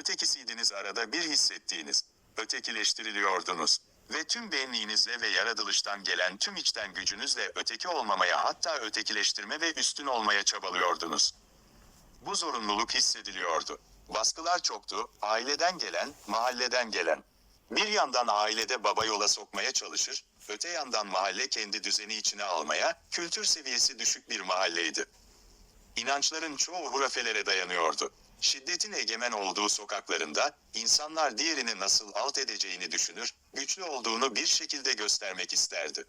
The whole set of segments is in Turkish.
Ötekisiydiniz arada bir hissettiğiniz. Ötekileştiriliyordunuz. Ve tüm benliğinizle ve yaratılıştan gelen tüm içten gücünüzle öteki olmamaya hatta ötekileştirme ve üstün olmaya çabalıyordunuz. Bu zorunluluk hissediliyordu. Baskılar çoktu, aileden gelen, mahalleden gelen. Bir yandan ailede baba yola sokmaya çalışır, öte yandan mahalle kendi düzeni içine almaya, kültür seviyesi düşük bir mahalleydi. İnançların çoğu hurafelere dayanıyordu. Şiddetin egemen olduğu sokaklarında insanlar diğerini nasıl alt edeceğini düşünür, güçlü olduğunu bir şekilde göstermek isterdi.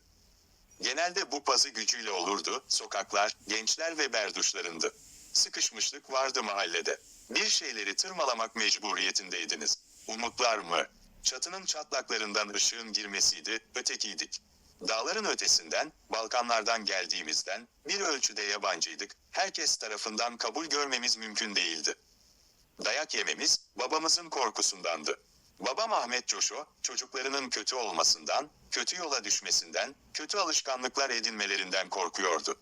Genelde bu pazı gücüyle olurdu, sokaklar, gençler ve berduşlarındı. Sıkışmışlık vardı mahallede. Bir şeyleri tırmalamak mecburiyetindeydiniz. Umutlar mı? Çatının çatlaklarından ışığın girmesiydi, ötekiydik. Dağların ötesinden, Balkanlardan geldiğimizden bir ölçüde yabancıydık. Herkes tarafından kabul görmemiz mümkün değildi. Dayak yememiz babamızın korkusundandı. Babam Ahmet Coşo, çocuklarının kötü olmasından, kötü yola düşmesinden, kötü alışkanlıklar edinmelerinden korkuyordu.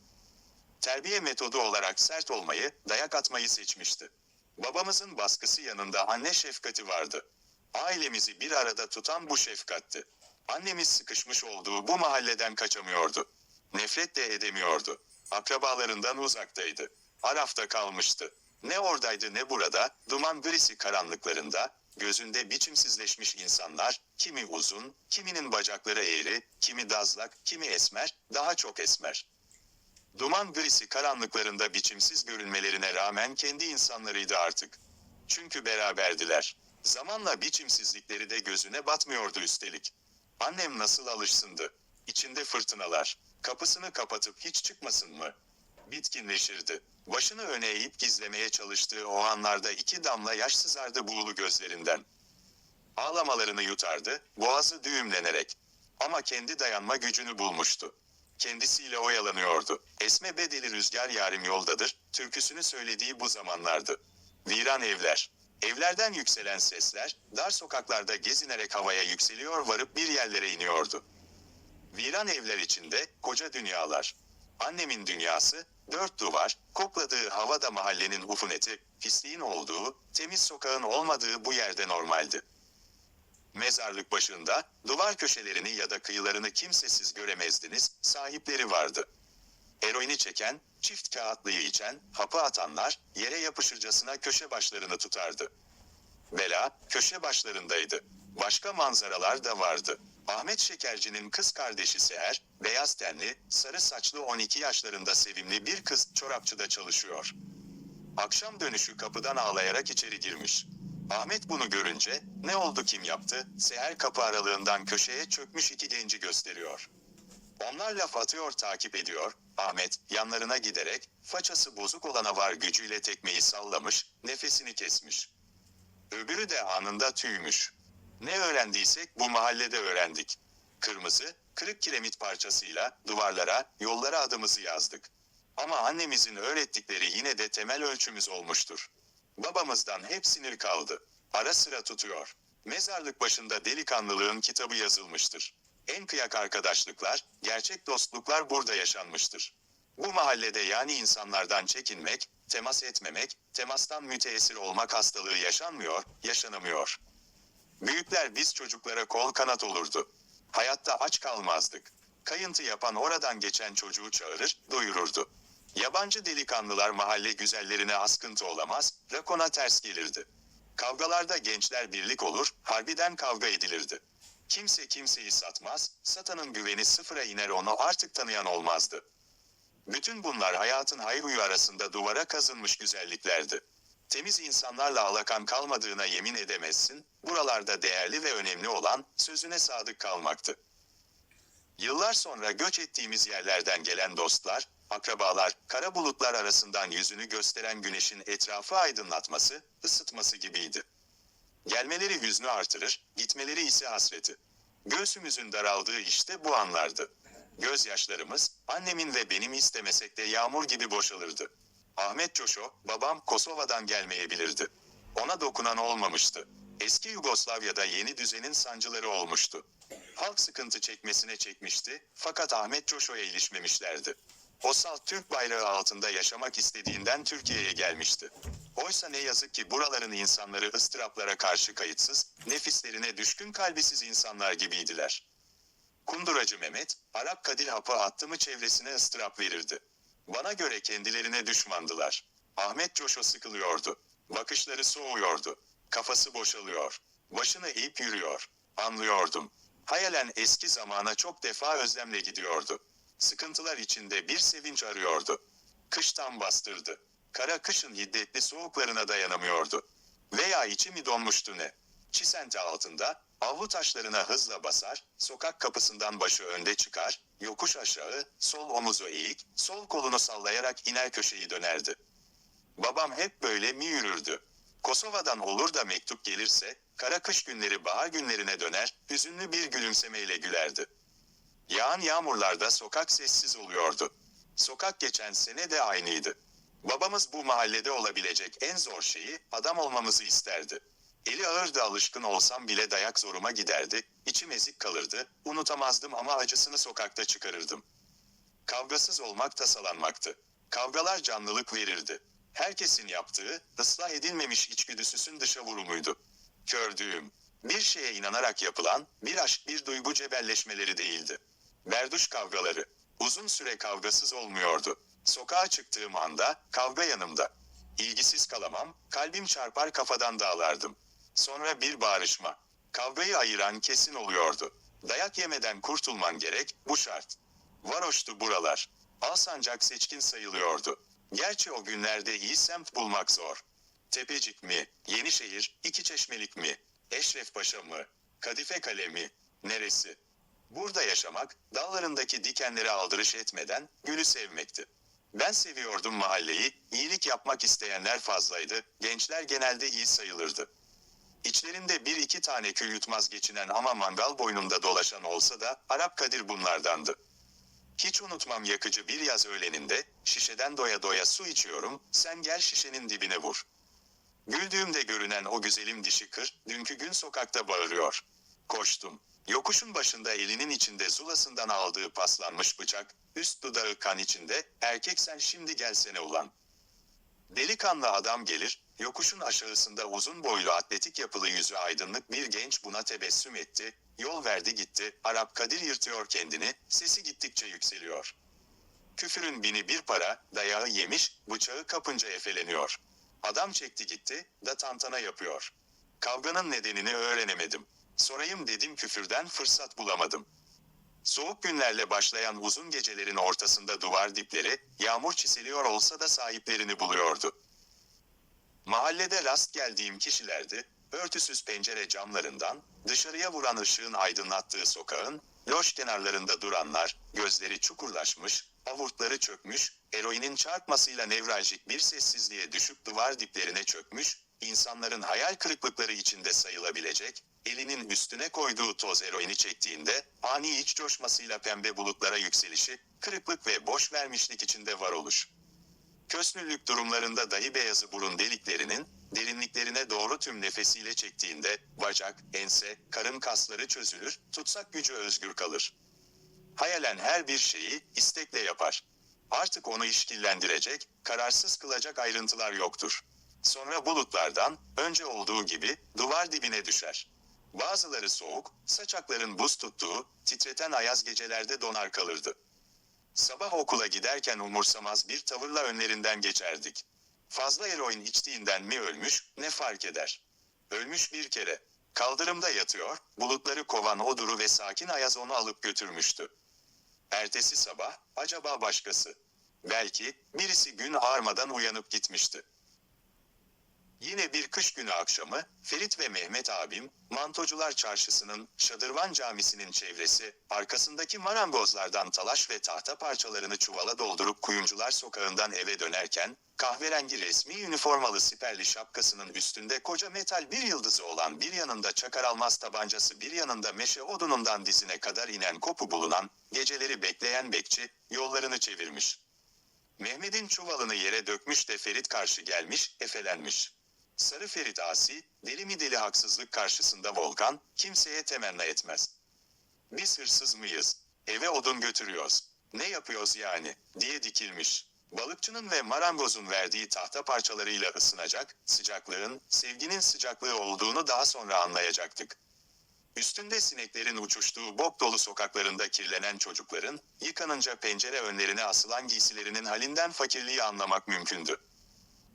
Terbiye metodu olarak sert olmayı, dayak atmayı seçmişti. Babamızın baskısı yanında anne şefkati vardı. Ailemizi bir arada tutan bu şefkatti. Annemiz sıkışmış olduğu bu mahalleden kaçamıyordu. Nefret de edemiyordu. Akrabalarından uzaktaydı. Arafta kalmıştı. Ne oradaydı ne burada, duman grisi karanlıklarında, gözünde biçimsizleşmiş insanlar, kimi uzun, kiminin bacakları eğri, kimi dazlak, kimi esmer, daha çok esmer. Duman grisi karanlıklarında biçimsiz görünmelerine rağmen kendi insanlarıydı artık. Çünkü beraberdiler. Zamanla biçimsizlikleri de gözüne batmıyordu üstelik. Annem nasıl alışsındı? İçinde fırtınalar. Kapısını kapatıp hiç çıkmasın mı? Bitkinleşirdi. Başını öne eğip gizlemeye çalıştığı o anlarda iki damla yaş sızardı buğulu gözlerinden. Ağlamalarını yutardı, boğazı düğümlenerek. Ama kendi dayanma gücünü bulmuştu. Kendisiyle oyalanıyordu. Esme bedeli rüzgar yarim yoldadır, türküsünü söylediği bu zamanlardı. Viran evler. Evlerden yükselen sesler, dar sokaklarda gezinerek havaya yükseliyor varıp bir yerlere iniyordu. Viran evler içinde koca dünyalar. Annemin dünyası, dört duvar, kokladığı havada mahallenin ufuneti, pisliğin olduğu, temiz sokağın olmadığı bu yerde normaldi. Mezarlık başında, duvar köşelerini ya da kıyılarını kimsesiz göremezdiniz, sahipleri vardı. Eroini çeken, çift kağıtlıyı içen, hapı atanlar, yere yapışırcasına köşe başlarını tutardı. Bela, köşe başlarındaydı. Başka manzaralar da vardı. Ahmet Şekerci'nin kız kardeşi Seher, beyaz tenli, sarı saçlı 12 yaşlarında sevimli bir kız çorapçıda çalışıyor. Akşam dönüşü kapıdan ağlayarak içeri girmiş. Ahmet bunu görünce, ne oldu kim yaptı, Seher kapı aralığından köşeye çökmüş iki genci gösteriyor. Onlar laf atıyor takip ediyor, Ahmet yanlarına giderek, façası bozuk olana var gücüyle tekmeyi sallamış, nefesini kesmiş. Öbürü de anında tüymüş. Ne öğrendiysek bu mahallede öğrendik. Kırmızı, kırık kiremit parçasıyla duvarlara, yollara adımızı yazdık. Ama annemizin öğrettikleri yine de temel ölçümüz olmuştur. Babamızdan hep sinir kaldı. Ara sıra tutuyor. Mezarlık başında delikanlılığın kitabı yazılmıştır. En kıyak arkadaşlıklar, gerçek dostluklar burada yaşanmıştır. Bu mahallede yani insanlardan çekinmek, temas etmemek, temastan müteessir olmak hastalığı yaşanmıyor, yaşanamıyor. Büyükler biz çocuklara kol kanat olurdu. Hayatta aç kalmazdık. Kayıntı yapan oradan geçen çocuğu çağırır, doyururdu. Yabancı delikanlılar mahalle güzellerine askıntı olamaz, rakona ters gelirdi. Kavgalarda gençler birlik olur, harbiden kavga edilirdi. Kimse kimseyi satmaz, satanın güveni sıfıra iner onu artık tanıyan olmazdı. Bütün bunlar hayatın hayhuyu arasında duvara kazınmış güzelliklerdi. Temiz insanlarla alakan kalmadığına yemin edemezsin, buralarda değerli ve önemli olan sözüne sadık kalmaktı. Yıllar sonra göç ettiğimiz yerlerden gelen dostlar, akrabalar, kara bulutlar arasından yüzünü gösteren güneşin etrafı aydınlatması, ısıtması gibiydi. Gelmeleri hüznü artırır, gitmeleri ise hasreti. Göğsümüzün daraldığı işte bu anlardı. Gözyaşlarımız, annemin ve benim istemesek de yağmur gibi boşalırdı. Ahmet Coşo, babam Kosova'dan gelmeyebilirdi. Ona dokunan olmamıştı. Eski Yugoslavya'da yeni düzenin sancıları olmuştu. Halk sıkıntı çekmesine çekmişti, fakat Ahmet Coşo'ya ilişmemişlerdi. O salt Türk bayrağı altında yaşamak istediğinden Türkiye'ye gelmişti. Oysa ne yazık ki buraların insanları ıstıraplara karşı kayıtsız, nefislerine düşkün kalbisiz insanlar gibiydiler. Kunduracı Mehmet, Arap Kadir hapı attı mı çevresine ıstırap verirdi. Bana göre kendilerine düşmandılar. Ahmet Coşo sıkılıyordu. Bakışları soğuyordu. Kafası boşalıyor. Başını eğip yürüyor. Anlıyordum. Hayalen eski zamana çok defa özlemle gidiyordu. Sıkıntılar içinde bir sevinç arıyordu. Kıştan bastırdı. Kara kışın hiddetli soğuklarına dayanamıyordu. Veya içi mi donmuştu ne? Çisente altında, avlu taşlarına hızla basar, sokak kapısından başı önde çıkar, yokuş aşağı, sol omuzu eğik, sol kolunu sallayarak iner köşeyi dönerdi. Babam hep böyle mi yürürdü? Kosova'dan olur da mektup gelirse, kara kış günleri bahar günlerine döner, hüzünlü bir gülümsemeyle gülerdi. Yağan yağmurlarda sokak sessiz oluyordu. Sokak geçen sene de aynıydı. Babamız bu mahallede olabilecek en zor şeyi adam olmamızı isterdi. Eli ağırdı alışkın olsam bile dayak zoruma giderdi, içim ezik kalırdı, unutamazdım ama acısını sokakta çıkarırdım. Kavgasız olmak tasalanmaktı. Kavgalar canlılık verirdi. Herkesin yaptığı, ıslah edilmemiş içgüdüsüsün dışa vurumuydu. Kördüğüm, bir şeye inanarak yapılan, bir aşk bir duygu cebelleşmeleri değildi. Berduş kavgaları, uzun süre kavgasız olmuyordu. Sokağa çıktığım anda, kavga yanımda. İlgisiz kalamam, kalbim çarpar kafadan dağlardım. Sonra bir bağrışma. Kavgayı ayıran kesin oluyordu. Dayak yemeden kurtulman gerek, bu şart. Varoştu buralar. Alsancak seçkin sayılıyordu. Gerçi o günlerde iyi semt bulmak zor. Tepecik mi, Yenişehir, iki çeşmelik mi, Eşrefpaşa mı, Kadife Kale mi, neresi? Burada yaşamak, dallarındaki dikenleri aldırış etmeden gülü sevmekti. Ben seviyordum mahalleyi, iyilik yapmak isteyenler fazlaydı, gençler genelde iyi sayılırdı. İçlerinde bir iki tane kül yutmaz geçinen ama mangal boynunda dolaşan olsa da Arap Kadir bunlardandı. Hiç unutmam yakıcı bir yaz öğleninde, şişeden doya doya su içiyorum, sen gel şişenin dibine vur. Güldüğümde görünen o güzelim dişi kır, dünkü gün sokakta bağırıyor. Koştum. Yokuşun başında elinin içinde zulasından aldığı paslanmış bıçak, üst dudağı kan içinde, erkek sen şimdi gelsene ulan. Delikanlı adam gelir, yokuşun aşağısında uzun boylu atletik yapılı yüzü aydınlık bir genç buna tebessüm etti, yol verdi gitti, Arap Kadir yırtıyor kendini, sesi gittikçe yükseliyor. Küfürün bini bir para, dayağı yemiş, bıçağı kapınca efeleniyor. Adam çekti gitti, da tantana yapıyor. Kavganın nedenini öğrenemedim. Sorayım dedim küfürden fırsat bulamadım. Soğuk günlerle başlayan uzun gecelerin ortasında duvar dipleri, yağmur çiseliyor olsa da sahiplerini buluyordu. Mahallede rast geldiğim kişilerdi, örtüsüz pencere camlarından, dışarıya vuran ışığın aydınlattığı sokağın, loş kenarlarında duranlar, gözleri çukurlaşmış, avurtları çökmüş, eroinin çarpmasıyla nevraljik bir sessizliğe düşüp duvar diplerine çökmüş, insanların hayal kırıklıkları içinde sayılabilecek, elinin üstüne koyduğu toz eroini çektiğinde, ani iç coşmasıyla pembe bulutlara yükselişi, kırıklık ve boş vermişlik içinde var oluş. Kösnüllük durumlarında dahi beyazı burun deliklerinin, derinliklerine doğru tüm nefesiyle çektiğinde, bacak, ense, karın kasları çözülür, tutsak gücü özgür kalır. Hayalen her bir şeyi, istekle yapar. Artık onu işkillendirecek, kararsız kılacak ayrıntılar yoktur. Sonra bulutlardan, önce olduğu gibi, duvar dibine düşer. Bazıları soğuk, saçakların buz tuttuğu, titreten ayaz gecelerde donar kalırdı. Sabah okula giderken umursamaz bir tavırla önlerinden geçerdik. Fazla eroin içtiğinden mi ölmüş, ne fark eder? Ölmüş bir kere. Kaldırımda yatıyor, bulutları kovan o duru ve sakin ayaz onu alıp götürmüştü. Ertesi sabah, acaba başkası. Belki, birisi gün ağarmadan uyanıp gitmişti. Yine bir kış günü akşamı, Ferit ve Mehmet abim, Mantocular Çarşısı'nın, Şadırvan Camisi'nin çevresi, arkasındaki marangozlardan talaş ve tahta parçalarını çuvala doldurup Kuyumcular Sokağı'ndan eve dönerken, kahverengi resmi üniformalı siperli şapkasının üstünde koca metal bir yıldızı olan bir yanında çakar almaz tabancası bir yanında meşe odunundan dizine kadar inen kopu bulunan, geceleri bekleyen bekçi, yollarını çevirmiş. Mehmet'in çuvalını yere dökmüş de Ferit karşı gelmiş, efelenmiş. Sarı Ferit Asi, deli mi deli haksızlık karşısında Volkan, kimseye temenni etmez. Biz hırsız mıyız? Eve odun götürüyoruz. Ne yapıyoruz yani, diye dikilmiş. Balıkçının ve marangozun verdiği tahta parçalarıyla ısınacak, sıcaklığın, sevginin sıcaklığı olduğunu daha sonra anlayacaktık. Üstünde sineklerin uçuştuğu bok dolu sokaklarında kirlenen çocukların, yıkanınca pencere önlerine asılan giysilerinin halinden fakirliği anlamak mümkündü.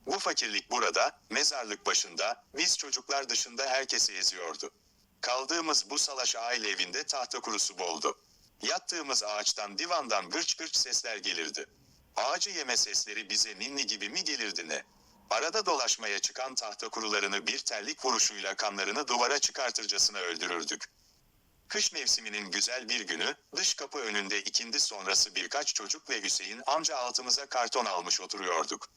Bu fakirlik burada, mezarlık başında, biz çocuklar dışında herkesi eziyordu. Kaldığımız bu salaş aile evinde tahta kurusu boldu. Yattığımız ağaçtan divandan gırç gırç sesler gelirdi. Ağacı yeme sesleri bize ninni gibi mi gelirdi ne? Arada dolaşmaya çıkan tahta kurularını bir terlik vuruşuyla kanlarını duvara çıkartırcasına öldürürdük. Kış mevsiminin güzel bir günü, dış kapı önünde ikindi sonrası birkaç çocuk ve Hüseyin amca altımıza karton almış oturuyorduk.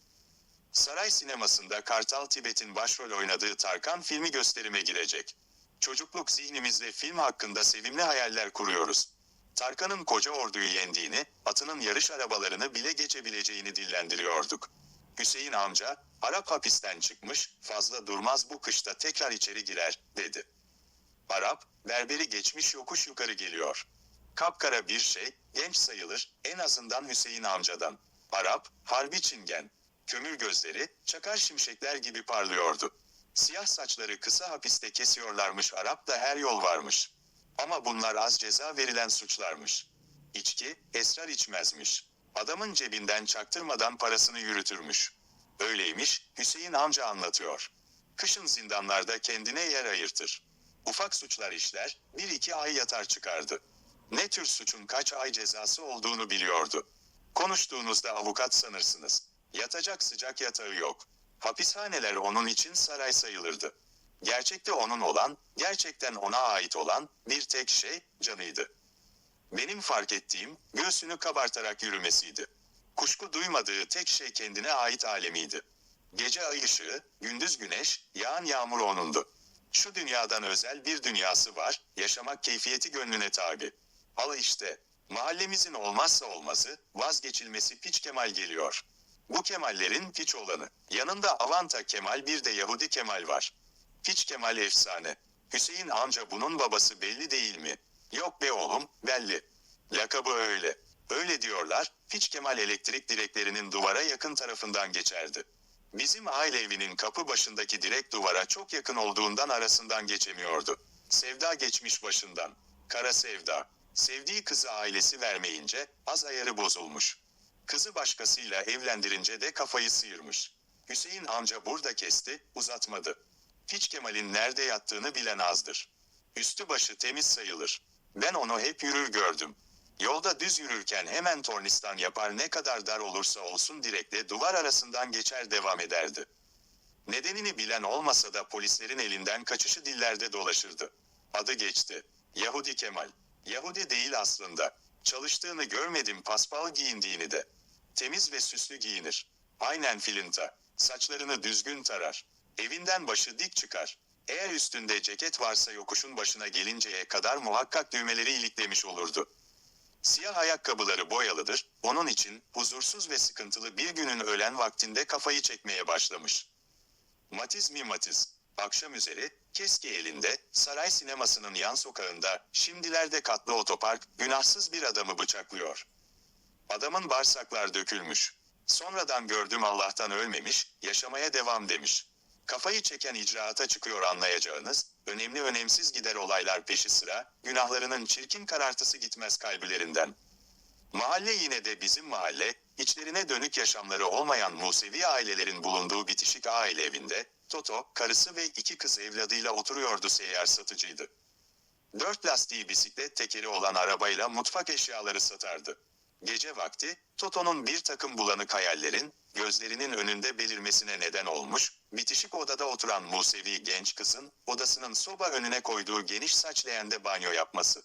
Saray sinemasında Kartal Tibet'in başrol oynadığı Tarkan filmi gösterime girecek. Çocukluk zihnimizde film hakkında sevimli hayaller kuruyoruz. Tarkan'ın koca orduyu yendiğini, atının yarış arabalarını bile geçebileceğini dillendiriyorduk. Hüseyin amca, Arap hapisten çıkmış, fazla durmaz bu kışta tekrar içeri girer, dedi. Arap, berberi geçmiş yokuş yukarı geliyor. Kapkara bir şey, genç sayılır, en azından Hüseyin amcadan. Arap, harbi çingen. Kömür gözleri, çakar şimşekler gibi parlıyordu. Siyah saçları kısa hapiste kesiyorlarmış Arap da her yol varmış. Ama bunlar az ceza verilen suçlarmış. İçki, esrar içmezmiş. Adamın cebinden çaktırmadan parasını yürütürmüş. Öyleymiş, Hüseyin amca anlatıyor. Kışın zindanlarda kendine yer ayırtır. Ufak suçlar işler, bir iki ay yatar çıkardı. Ne tür suçun kaç ay cezası olduğunu biliyordu. Konuştuğunuzda avukat sanırsınız. Yatacak sıcak yatağı yok. Hapishaneler onun için saray sayılırdı. Gerçekte onun olan, gerçekten ona ait olan bir tek şey canıydı. Benim fark ettiğim göğsünü kabartarak yürümesiydi. Kuşku duymadığı tek şey kendine ait alemiydi. Gece ay ışığı, gündüz güneş, yağan yağmur onundu. Şu dünyadan özel bir dünyası var, yaşamak keyfiyeti gönlüne tabi. Al işte, mahallemizin olmazsa olmazı, vazgeçilmesi Piç Kemal geliyor. Bu Kemallerin piç olanı. Yanında Avanta Kemal bir de Yahudi Kemal var. Piç Kemal efsane. Hüseyin amca bunun babası belli değil mi? Yok be oğlum, belli. Lakabı öyle. Öyle diyorlar, Piç Kemal elektrik direklerinin duvara yakın tarafından geçerdi. Bizim aile evinin kapı başındaki direk duvara çok yakın olduğundan arasından geçemiyordu. Sevda geçmiş başından. Kara sevda. Sevdiği kızı ailesi vermeyince az ayarı bozulmuş. Kızı başkasıyla evlendirince de kafayı sıyırmış. Hüseyin amca burada kesti, uzatmadı. Piç Kemal'in nerede yattığını bilen azdır. Üstü başı temiz sayılır. Ben onu hep yürür gördüm. Yolda düz yürürken hemen tornistan yapar ne kadar dar olursa olsun direkle duvar arasından geçer devam ederdi. Nedenini bilen olmasa da polislerin elinden kaçışı dillerde dolaşırdı. Adı geçti. Yahudi Kemal. Yahudi değil aslında. Çalıştığını görmedim paspal giyindiğini de. Temiz ve süslü giyinir. Aynen filinta. Saçlarını düzgün tarar. Evinden başı dik çıkar. Eğer üstünde ceket varsa yokuşun başına gelinceye kadar muhakkak düğmeleri iliklemiş olurdu. Siyah ayakkabıları boyalıdır, onun için huzursuz ve sıkıntılı bir günün öğlen vaktinde kafayı çekmeye başlamış. Matiz mi Matiz, akşam üzeri, keski elinde, saray sinemasının yan sokağında, şimdilerde katlı otopark, günahsız bir adamı bıçaklıyor. Adamın bağırsaklar dökülmüş. Sonradan gördüm Allah'tan ölmemiş, yaşamaya devam demiş. Kafayı çeken icraata çıkıyor anlayacağınız, önemli önemsiz gider olaylar peşi sıra, günahlarının çirkin karartısı gitmez kalplerinden. Mahalle yine de bizim mahalle, içlerine dönük yaşamları olmayan Musevi ailelerin bulunduğu bitişik aile evinde, Toto, karısı ve iki kız evladıyla oturuyordu seyyar satıcıydı. Dört lastiği bisiklet tekeri olan arabayla mutfak eşyaları satardı. Gece vakti, Toto'nun bir takım bulanık hayallerin, gözlerinin önünde belirmesine neden olmuş, bitişik odada oturan Musevi genç kızın, odasının soba önüne koyduğu geniş saç leğende banyo yapması.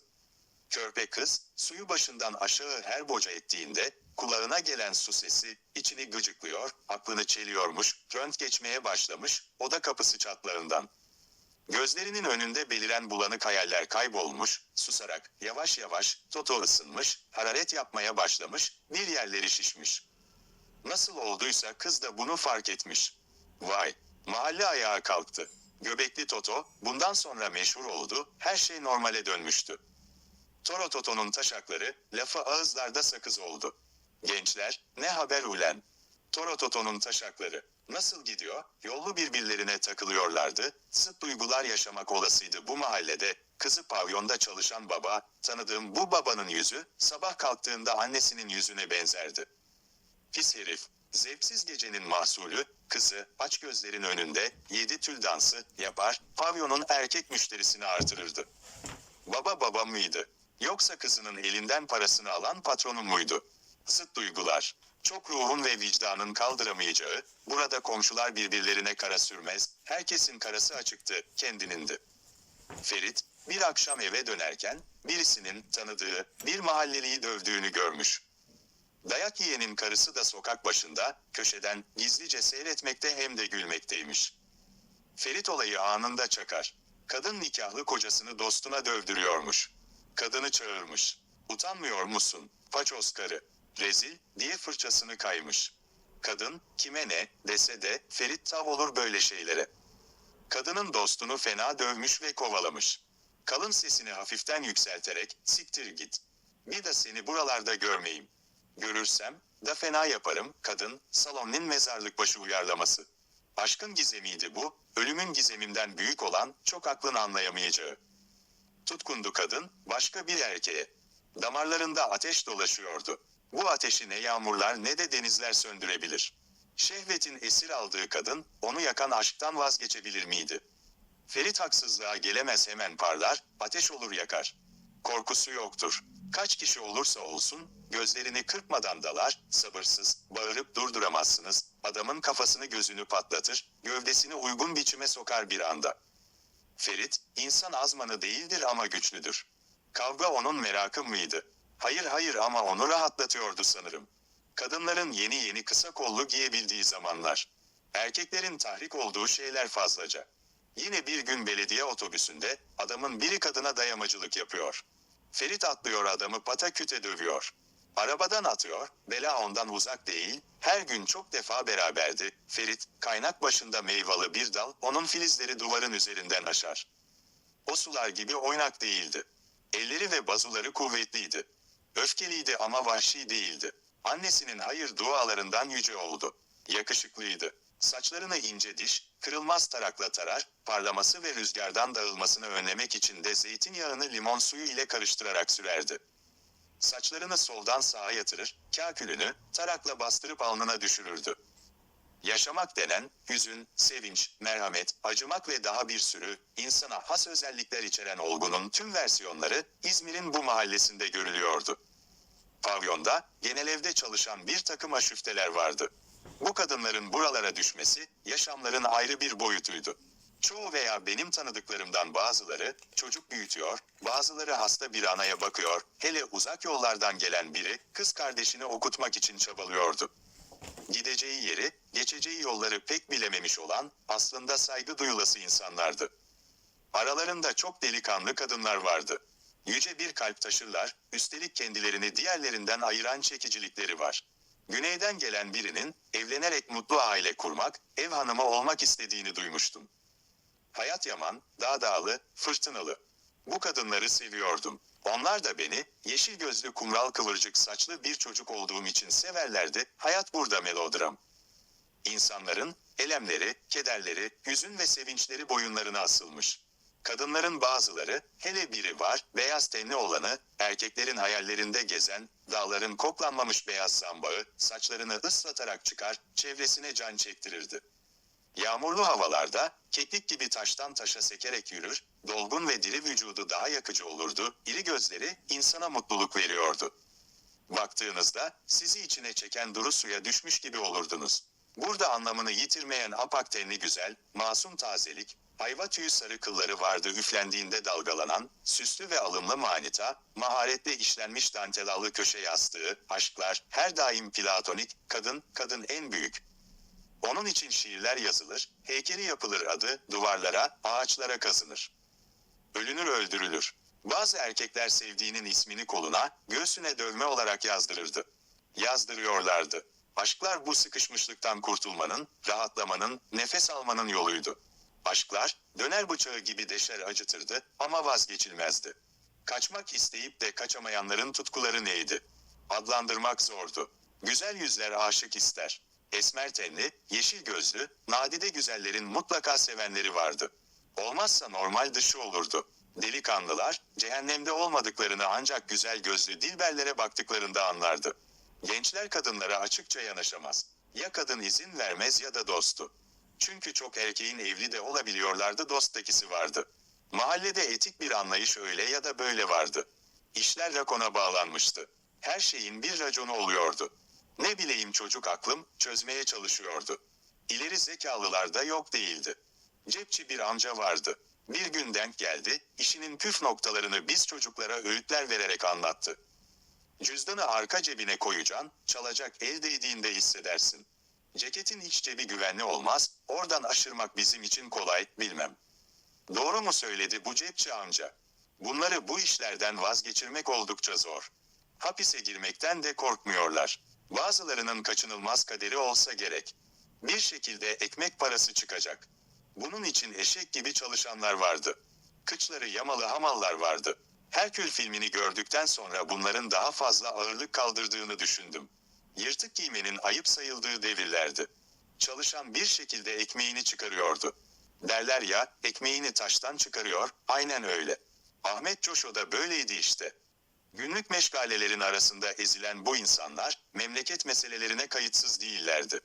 Körpe kız, suyu başından aşağı her boca ettiğinde, kulağına gelen su sesi, içini gıcıklıyor, aklını çeliyormuş, rönt geçmeye başlamış, oda kapısı çatlağından. Gözlerinin önünde beliren bulanık hayaller kaybolmuş, susarak, yavaş yavaş, Toto ısınmış, hararet yapmaya başlamış, bir yerleri şişmiş. Nasıl olduysa kız da bunu fark etmiş. Vay, mahalle ayağa kalktı. Göbekli Toto, bundan sonra meşhur oldu, her şey normale dönmüştü. Toro Toto'nun taşakları, lafı ağızlarda sakız oldu. Gençler, ne haber ulen? Torototo'nun taşakları. Nasıl gidiyor? Yollu birbirlerine takılıyorlardı. Zıt duygular yaşamak olasıydı bu mahallede. Kızı pavyonda çalışan baba, tanıdığım bu babanın yüzü, sabah kalktığında annesinin yüzüne benzerdi. Pis herif. Zevksiz gecenin mahsulü, kızı aç gözlerin önünde yedi tül dansı yapar, pavyonun erkek müşterisini artırırdı. Baba baba mıydı? Yoksa kızının elinden parasını alan patronu muydu? Zıt duygular. Çok ruhun ve vicdanın kaldıramayacağı, burada komşular birbirlerine kara sürmez, herkesin karası açıktı, kendinindi. Ferit, bir akşam eve dönerken, birisinin tanıdığı bir mahalleliyi dövdüğünü görmüş. Dayak yiyenin karısı da sokak başında, köşeden gizlice seyretmekte hem de gülmekteymiş. Ferit olayı anında çakar. Kadın nikahlı kocasını dostuna dövdürüyormuş. Kadını çağırmış. Utanmıyor musun? Paçoz karı. Rezil diye fırçasını kaymış. Kadın kime ne dese de Ferit tav olur böyle şeylere. Kadının dostunu fena dövmüş ve kovalamış. Kalın sesini hafiften yükselterek siktir git. Bir de seni buralarda görmeyeyim. Görürsem da fena yaparım kadın salonun mezarlık başı uyarlaması. Aşkın gizemiydi bu, ölümün gizeminden büyük olan çok aklın anlayamayacağı. Tutkundu kadın başka bir erkeğe. Damarlarında ateş dolaşıyordu. Bu ateşi ne yağmurlar ne de denizler söndürebilir. Şehvetin esir aldığı kadın onu yakan aşktan vazgeçebilir miydi? Ferit haksızlığa gelemez hemen parlar, ateş olur yakar. Korkusu yoktur. Kaç kişi olursa olsun, gözlerini kırpmadan dalar, sabırsız, bağırıp durduramazsınız, adamın kafasını gözünü patlatır, gövdesini uygun biçime sokar bir anda. Ferit, insan azmanı değildir ama güçlüdür. Kavga onun merakı mıydı? Hayır hayır ama onu rahatlatıyordu sanırım. Kadınların yeni yeni kısa kollu giyebildiği zamanlar. Erkeklerin tahrik olduğu şeyler fazlaca. Yine bir gün belediye otobüsünde adamın biri kadına dayamacılık yapıyor. Ferit atlıyor adamı pataküte dövüyor. Arabadan atıyor, bela ondan uzak değil, her gün çok defa beraberdi. Ferit, kaynak başında meyvalı bir dal, onun filizleri duvarın üzerinden aşar. O sular gibi oynak değildi. Elleri ve bazuları kuvvetliydi. Öfkeliydi ama vahşi değildi. Annesinin hayır dualarından yüce oldu. Yakışıklıydı. Saçlarını ince diş, kırılmaz tarakla tarar, parlaması ve rüzgardan dağılmasını önlemek için de zeytinyağını limon suyu ile karıştırarak sürerdi. Saçlarını soldan sağa yatırır, kakülünü tarakla bastırıp alnına düşürürdü. Yaşamak denen, hüzün, sevinç, merhamet, acımak ve daha bir sürü, insana has özellikler içeren olgunun tüm versiyonları İzmir'in bu mahallesinde görülüyordu. Pavyonda, genel evde çalışan bir takım aşüfteler vardı. Bu kadınların buralara düşmesi, yaşamların ayrı bir boyutuydu. Çoğu veya benim tanıdıklarımdan bazıları çocuk büyütüyor, bazıları hasta bir anaya bakıyor, hele uzak yollardan gelen biri kız kardeşini okutmak için çabalıyordu. Gideceği yeri, geçeceği yolları pek bilememiş olan, aslında saygı duyulası insanlardı. Aralarında çok delikanlı kadınlar vardı. Yüce bir kalp taşırlar, üstelik kendilerini diğerlerinden ayıran çekicilikleri var. Güneyden gelen birinin evlenerek mutlu aile kurmak, ev hanımı olmak istediğini duymuştum. Hayat yaman, dağ dağlı, fırtınalı. Bu kadınları seviyordum. Onlar da beni, yeşil gözlü kumral kıvırcık saçlı bir çocuk olduğum için severlerdi. Hayat burada melodram. İnsanların elemleri, kederleri, hüzün ve sevinçleri boyunlarına asılmış. Kadınların bazıları, hele biri var, beyaz tenli olanı, erkeklerin hayallerinde gezen, dağların koklanmamış beyaz zambağı, saçlarını ıslatarak çıkar, çevresine can çektirirdi. Yağmurlu havalarda, keklik gibi taştan taşa sekerek yürür, dolgun ve diri vücudu daha yakıcı olurdu, iri gözleri insana mutluluk veriyordu. Baktığınızda, sizi içine çeken duru suya düşmüş gibi olurdunuz. Burada anlamını yitirmeyen apak tenli güzel, masum tazelik, ayva tüyü sarı kılları vardı üflendiğinde dalgalanan, süslü ve alımlı manita, maharetle işlenmiş dantelalı köşe yastığı, aşklar, her daim platonik, kadın, kadın en büyük. Onun için şiirler yazılır, heykeli yapılır adı, duvarlara, ağaçlara kazınır. Ölünür öldürülür. Bazı erkekler sevdiğinin ismini koluna, göğsüne dövme olarak yazdırırdı. Yazdırıyorlardı. Aşklar bu sıkışmışlıktan kurtulmanın, rahatlamanın, nefes almanın yoluydu. Aşklar, döner bıçağı gibi deşer acıtırdı ama vazgeçilmezdi. Kaçmak isteyip de kaçamayanların tutkuları neydi? Adlandırmak zordu. Güzel yüzler aşık ister. Esmer tenli, yeşil gözlü, nadide güzellerin mutlaka sevenleri vardı. Olmazsa normal dışı olurdu. Delikanlılar, cehennemde olmadıklarını ancak güzel gözlü dilberlere baktıklarında anlardı. Gençler kadınlara açıkça yanaşamaz. Ya kadın izin vermez ya da dostu. Çünkü çok erkeğin evli de olabiliyorlardı dosttakisi vardı. Mahallede etik bir anlayış öyle ya da böyle vardı. İşler rakona bağlanmıştı. Her şeyin bir raconu oluyordu. Ne bileyim çocuk aklım çözmeye çalışıyordu. İleri zekalılar da yok değildi. Cepçi bir amca vardı. Bir gün denk geldi, işinin püf noktalarını biz çocuklara öğütler vererek anlattı. Cüzdanı arka cebine koyacaksın, çalacak el değdiğinde hissedersin. Ceketin iç cebi güvenli olmaz, oradan aşırmak bizim için kolay, bilmem. Doğru mu söyledi bu cepçi amca? Bunları bu işlerden vazgeçirmek oldukça zor. Hapise girmekten de korkmuyorlar. Bazılarının kaçınılmaz kaderi olsa gerek. Bir şekilde ekmek parası çıkacak. Bunun için eşek gibi çalışanlar vardı. Kıçları yamalı hamallar vardı. Herkül filmini gördükten sonra bunların daha fazla ağırlık kaldırdığını düşündüm. Yırtık giymenin ayıp sayıldığı devirlerdi. Çalışan bir şekilde ekmeğini çıkarıyordu. Derler ya, ekmeğini taştan çıkarıyor, aynen öyle. Ahmet Coşo da böyleydi işte. Günlük meşgalelerin arasında ezilen bu insanlar, memleket meselelerine kayıtsız değillerdi.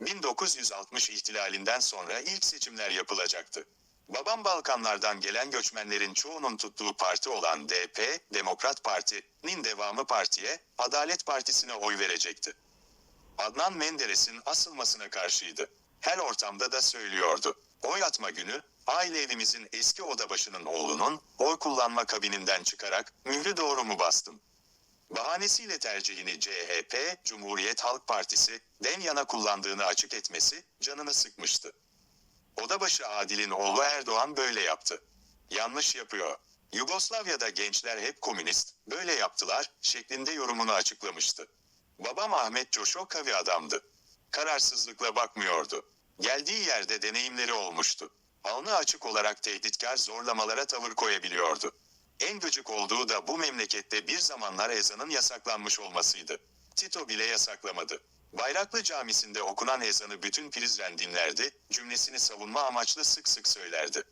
1960 ihtilalinden sonra ilk seçimler yapılacaktı. Babam Balkanlardan gelen göçmenlerin çoğunun tuttuğu parti olan DP, Demokrat Parti'nin devamı partiye, Adalet Partisi'ne oy verecekti. Adnan Menderes'in asılmasına karşıydı. Her ortamda da söylüyordu. Oy atma günü, aile evimizin eski odabaşının oğlunun oy kullanma kabininden çıkarak mührü doğru mu bastım? Bahanesiyle tercihini CHP, Cumhuriyet Halk Partisi, den yana kullandığını açık etmesi canını sıkmıştı. Odabaşı Adil'in oğlu Erdoğan böyle yaptı. Yanlış yapıyor. Yugoslavya'da gençler hep komünist, böyle yaptılar şeklinde yorumunu açıklamıştı. Babam Ahmet Coşo kavi adamdı. Kararsızlıkla bakmıyordu. Geldiği yerde deneyimleri olmuştu. Alnı açık olarak tehditkar zorlamalara tavır koyabiliyordu. En gıcık olduğu da bu memlekette bir zamanlar ezanın yasaklanmış olmasıydı. Tito bile yasaklamadı. Bayraklı camisinde okunan ezanı bütün Prizren dinlerdi, cümlesini savunma amaçlı sık sık söylerdi.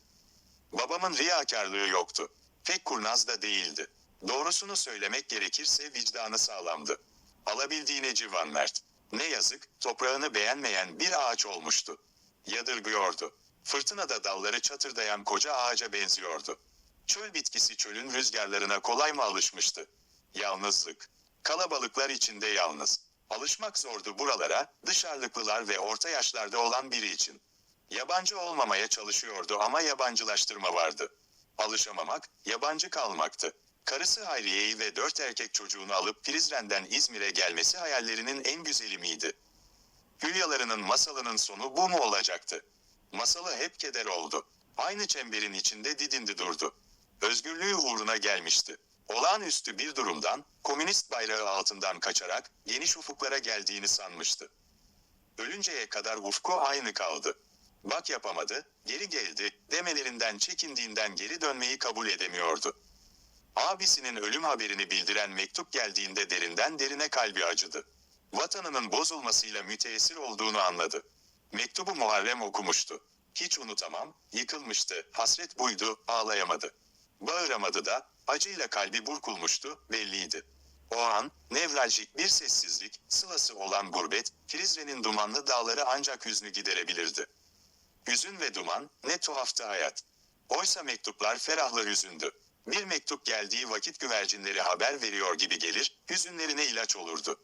Babamın riyakarlığı yoktu. Pek kurnaz da değildi. Doğrusunu söylemek gerekirse vicdanı sağlamdı. Alabildiğine civan mert. Ne yazık, toprağını beğenmeyen bir ağaç olmuştu. Yadırgıyordu. Fırtınada dalları çatırdayan koca ağaca benziyordu. Çöl bitkisi çölün rüzgarlarına kolay mı alışmıştı? Yalnızlık. Kalabalıklar içinde yalnız. Alışmak zordu buralara, dışarılıklılar ve orta yaşlarda olan biri için. Yabancı olmamaya çalışıyordu ama yabancılaştırma vardı. Alışamamak, yabancı kalmaktı. Karısı Hayriye'yi ve dört erkek çocuğunu alıp Prizren'den İzmir'e gelmesi hayallerinin en güzeli miydi? Hülyalarının masalının sonu bu mu olacaktı? Masalı hep keder oldu. Aynı çemberin içinde didindi durdu. Özgürlüğü uğruna gelmişti. Olağanüstü bir durumdan, komünist bayrağı altından kaçarak geniş ufuklara geldiğini sanmıştı. Ölünceye kadar ufku aynı kaldı. Bak yapamadı, geri geldi, demelerinden çekindiğinden geri dönmeyi kabul edemiyordu. Abisinin ölüm haberini bildiren mektup geldiğinde derinden derine kalbi acıdı. Vatanının bozulmasıyla müteessir olduğunu anladı. Mektubu Muharrem okumuştu. Hiç unutamam, yıkılmıştı, hasret buydu, ağlayamadı. Bağıramadı da, acıyla kalbi burkulmuştu, belliydi. O an, nevraljik bir sessizlik, sılası olan gurbet, Prizren'in dumanlı dağları ancak hüznü giderebilirdi. Hüzün ve duman, ne tuhaftı hayat. Oysa mektuplar ferahlı hüzündü. Bir mektup geldiği vakit güvercinleri haber veriyor gibi gelir, hüzünlerine ilaç olurdu.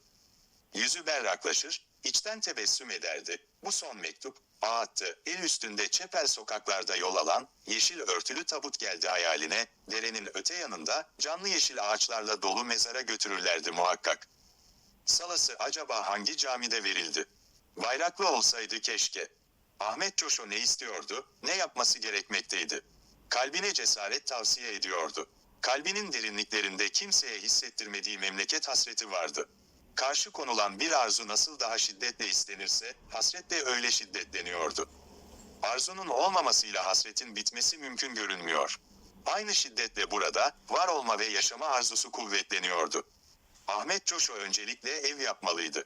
Yüzü berraklaşır, içten tebessüm ederdi. Bu son mektup, ağattı, el üstünde çepel sokaklarda yol alan, yeşil örtülü tabut geldi hayaline, derenin öte yanında, canlı yeşil ağaçlarla dolu mezara götürürlerdi muhakkak. Salası acaba hangi camide verildi? Bayraklı olsaydı keşke. Ahmet Coşo ne istiyordu, ne yapması gerekmekteydi? Kalbine cesaret tavsiye ediyordu. Kalbinin derinliklerinde kimseye hissettirmediği memleket hasreti vardı. Karşı konulan bir arzu nasıl daha şiddetle istenirse, hasret de öyle şiddetleniyordu. Arzunun olmamasıyla hasretin bitmesi mümkün görünmüyor. Aynı şiddetle burada, var olma ve yaşama arzusu kuvvetleniyordu. Ahmet Coşo öncelikle ev yapmalıydı.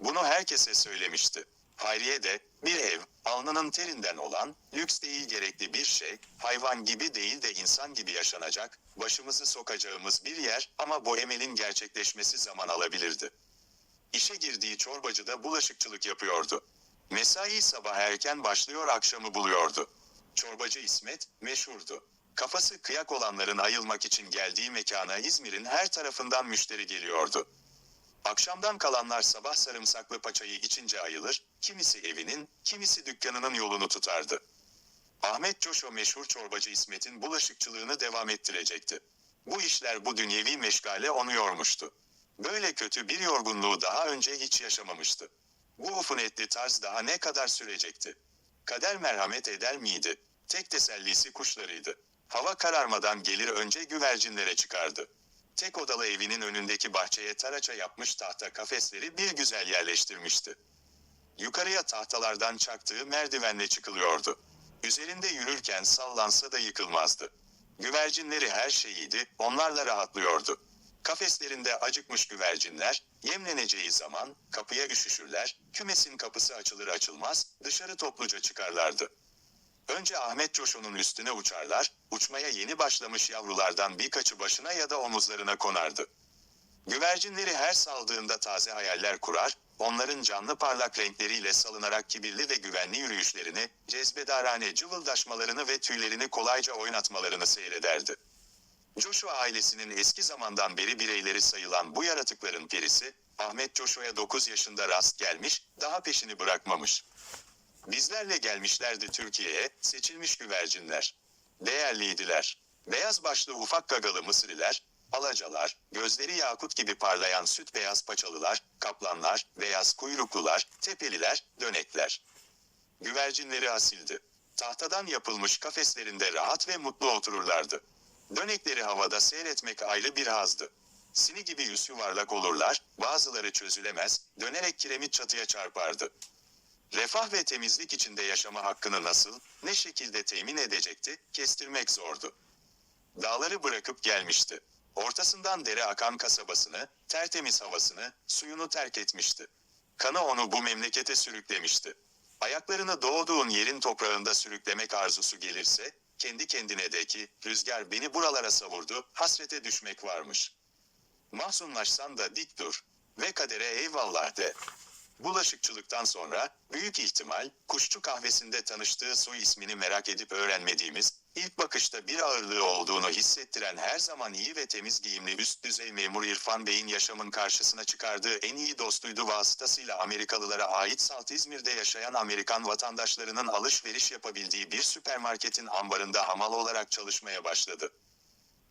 Bunu herkese söylemişti. Hayriye de bir ev, alnının terinden olan, lüks değil gerekli bir şey, hayvan gibi değil de insan gibi yaşanacak, başımızı sokacağımız bir yer ama bu emelin gerçekleşmesi zaman alabilirdi. İşe girdiği çorbacıda bulaşıkçılık yapıyordu. Mesai sabah erken başlıyor akşamı buluyordu. Çorbacı İsmet meşhurdu. Kafası kıyak olanların ayılmak için geldiği mekana İzmir'in her tarafından müşteri geliyordu. Akşamdan kalanlar sabah sarımsaklı paçayı içince ayılır, kimisi evinin, kimisi dükkanının yolunu tutardı. Ahmet Coşo meşhur çorbacı İsmet'in bulaşıkçılığını devam ettirecekti. Bu işler bu dünyevi meşgale onu yormuştu. Böyle kötü bir yorgunluğu daha önce hiç yaşamamıştı. Bu ufunetli tarz daha ne kadar sürecekti? Kader merhamet eder miydi? Tek tesellisi kuşlarıydı. Hava kararmadan gelir önce güvercinlere çıkardı. Tek odalı evinin önündeki bahçeye taraça yapmış tahta kafesleri bir güzel yerleştirmişti. Yukarıya tahtalardan çaktığı merdivenle çıkılıyordu. Üzerinde yürürken sallansa da yıkılmazdı. Güvercinleri her şeyiydi, onlarla rahatlıyordu. Kafeslerinde acıkmış güvercinler, yemleneceği zaman kapıya üşüşürler, kümesin kapısı açılır açılmaz dışarı topluca çıkarlardı. Önce Ahmet Coşo'nun üstüne uçarlar, uçmaya yeni başlamış yavrulardan birkaçı başına ya da omuzlarına konardı. Güvercinleri her saldığında taze hayaller kurar, onların canlı parlak renkleriyle salınarak kibirli ve güvenli yürüyüşlerini, cezbedarane cıvıldaşmalarını ve tüylerini kolayca oynatmalarını seyrederdi. Joshua ailesinin eski zamandan beri bireyleri sayılan bu yaratıkların perisi, Ahmet Joshua'ya 9 yaşında rast gelmiş, daha peşini bırakmamış. Bizlerle gelmişlerdi Türkiye'ye, seçilmiş güvercinler. Değerliydiler. Beyaz başlı ufak gagalı mısriler, alacalar, gözleri yakut gibi parlayan süt beyaz paçalılar, kaplanlar, beyaz kuyruklular, tepeliler, dönekler. Güvercinleri asildi. Tahtadan yapılmış kafeslerinde rahat ve mutlu otururlardı. Dönekleri havada seyretmek ayrı bir hazdı. Sini gibi yüz yuvarlak olurlar, bazıları çözülemez, dönerek kiremit çatıya çarpardı. Refah ve temizlik içinde yaşama hakkını nasıl, ne şekilde temin edecekti, kestirmek zordu. Dağları bırakıp gelmişti. Ortasından dere akan kasabasını, tertemiz havasını, suyunu terk etmişti. Kanı onu bu memlekete sürüklemişti. Ayaklarını doğduğun yerin toprağında sürüklemek arzusu gelirse, kendi kendine de ki, rüzgar beni buralara savurdu, hasrete düşmek varmış. Mahzunlaşsan da dik dur ve kadere eyvallah de. Bulaşıkçılıktan sonra büyük ihtimal kuşçu kahvesinde tanıştığı soy ismini merak edip öğrenmediğimiz, ilk bakışta bir ağırlığı olduğunu hissettiren her zaman iyi ve temiz giyimli üst düzey memur İrfan Bey'in yaşamın karşısına çıkardığı en iyi dostuydu vasıtasıyla Amerikalılara ait Salt İzmir'de yaşayan Amerikan vatandaşlarının alışveriş yapabildiği bir süpermarketin ambarında hamal olarak çalışmaya başladı.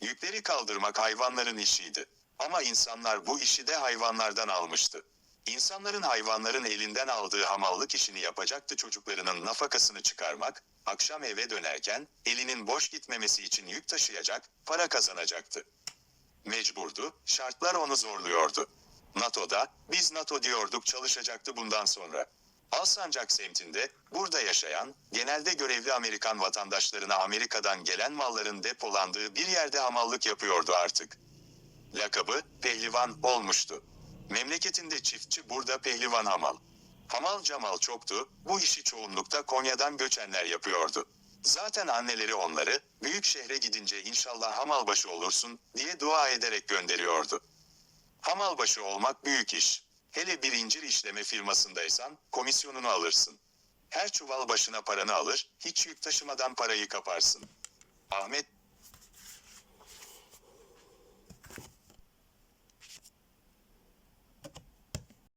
Yükleri kaldırmak hayvanların işiydi. Ama insanlar bu işi de hayvanlardan almıştı. İnsanların hayvanların elinden aldığı hamallık işini yapacaktı çocuklarının nafakasını çıkarmak, akşam eve dönerken elinin boş gitmemesi için yük taşıyacak, para kazanacaktı. Mecburdu, şartlar onu zorluyordu. NATO'da, biz NATO diyorduk çalışacaktı bundan sonra. Alsancak semtinde, burada yaşayan, genelde görevli Amerikan vatandaşlarına Amerika'dan gelen malların depolandığı bir yerde hamallık yapıyordu artık. Lakabı, pehlivan olmuştu. Memleketinde çiftçi burada pehlivan hamal. Hamal camal çoktu, bu işi çoğunlukta Konya'dan göçenler yapıyordu. Zaten anneleri onları, büyük şehre gidince inşallah hamalbaşı olursun, diye dua ederek gönderiyordu. Hamalbaşı olmak büyük iş. Hele bir incir işleme firmasındaysan, komisyonunu alırsın. Her çuval başına paranı alır, hiç yük taşımadan parayı kaparsın. Ahmet,